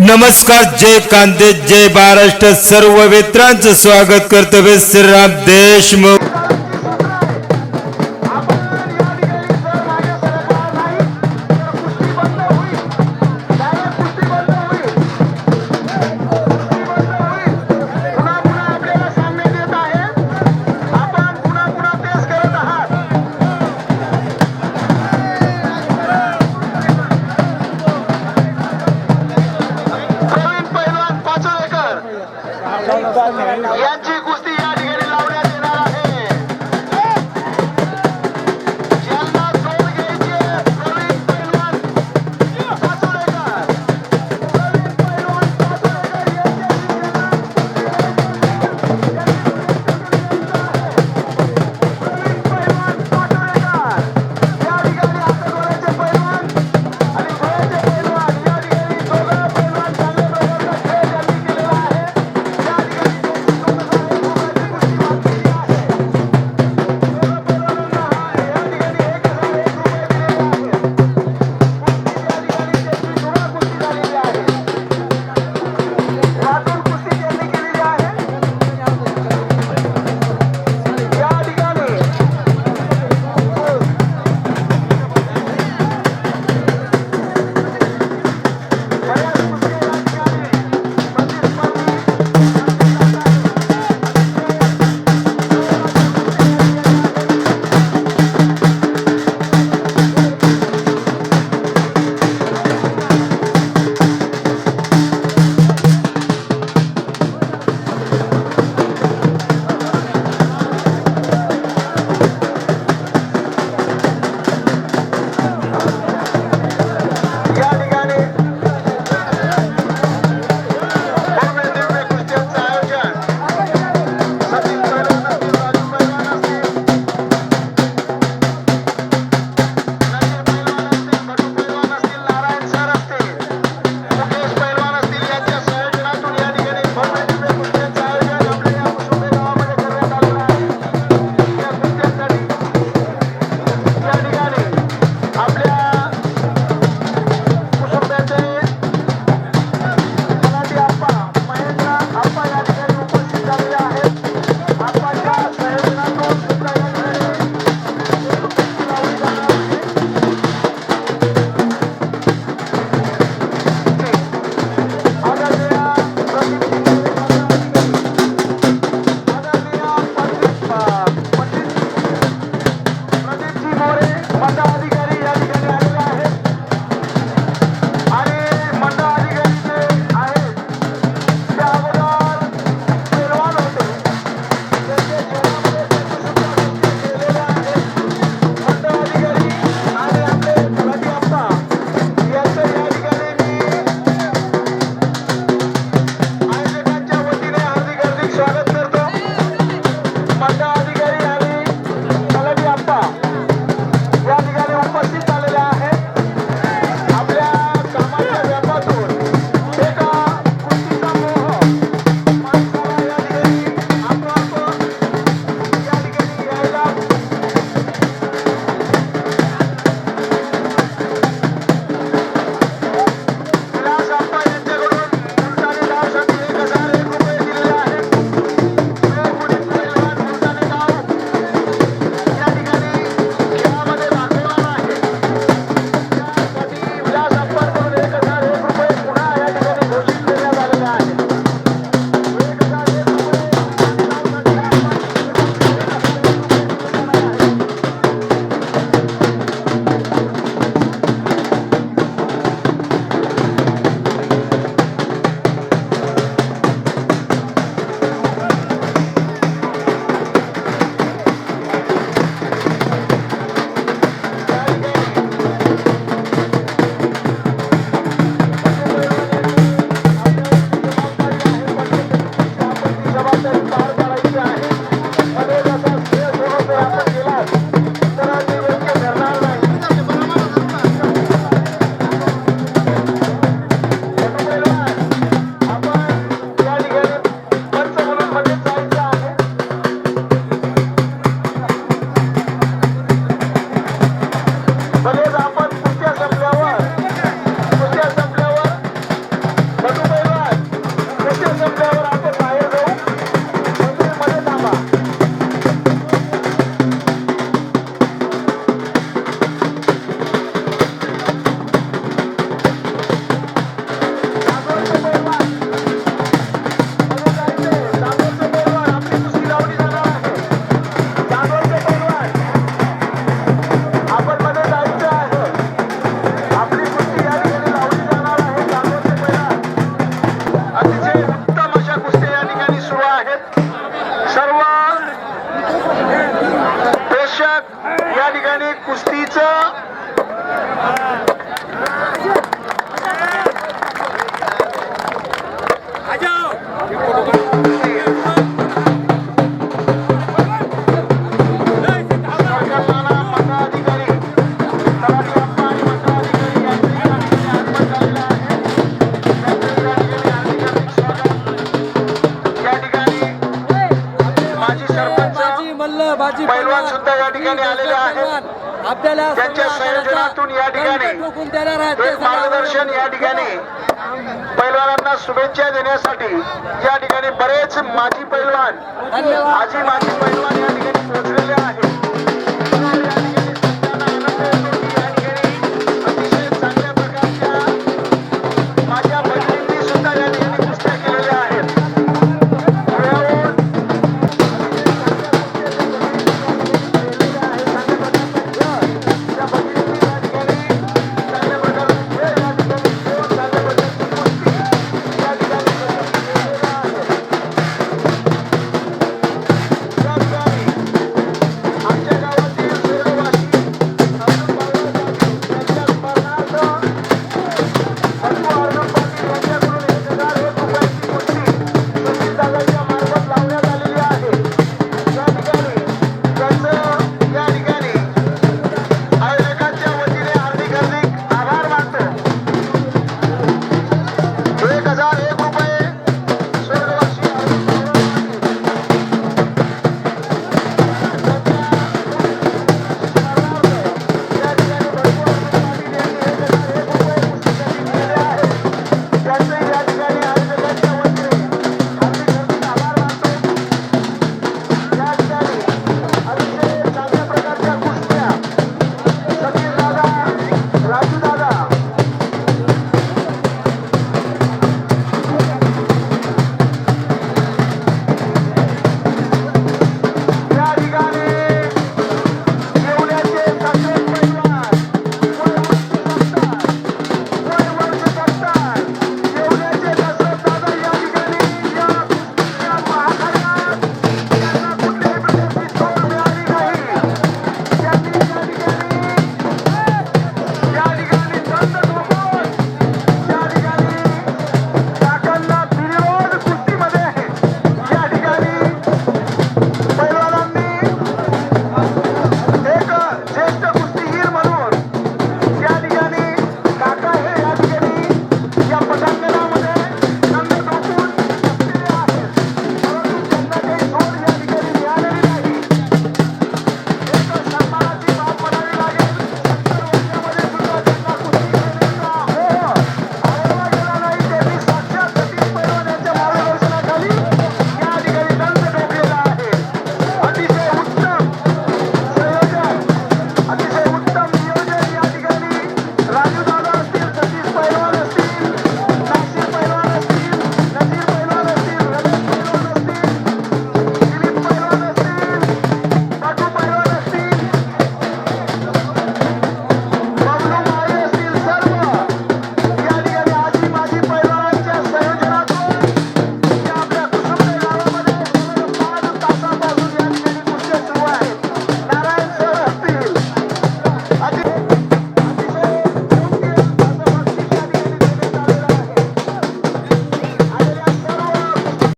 नमस्कार जय कांदे जय महाराष्ट्र. सर्व मित्रांचं स्वागत कर्तव्य श्रीराम देशमुख. ठिकाणी आलेले आहेत. आपल्याला त्यांच्या सर्व संयोजनातून या ठिकाणी मार्गदर्शन या ठिकाणी पैलवानांना शुभेच्छा देण्यासाठी या ठिकाणी बरेच माजी पैलवान आजी माजी पैलवान या ठिकाणी पोहोचलेले आहेत.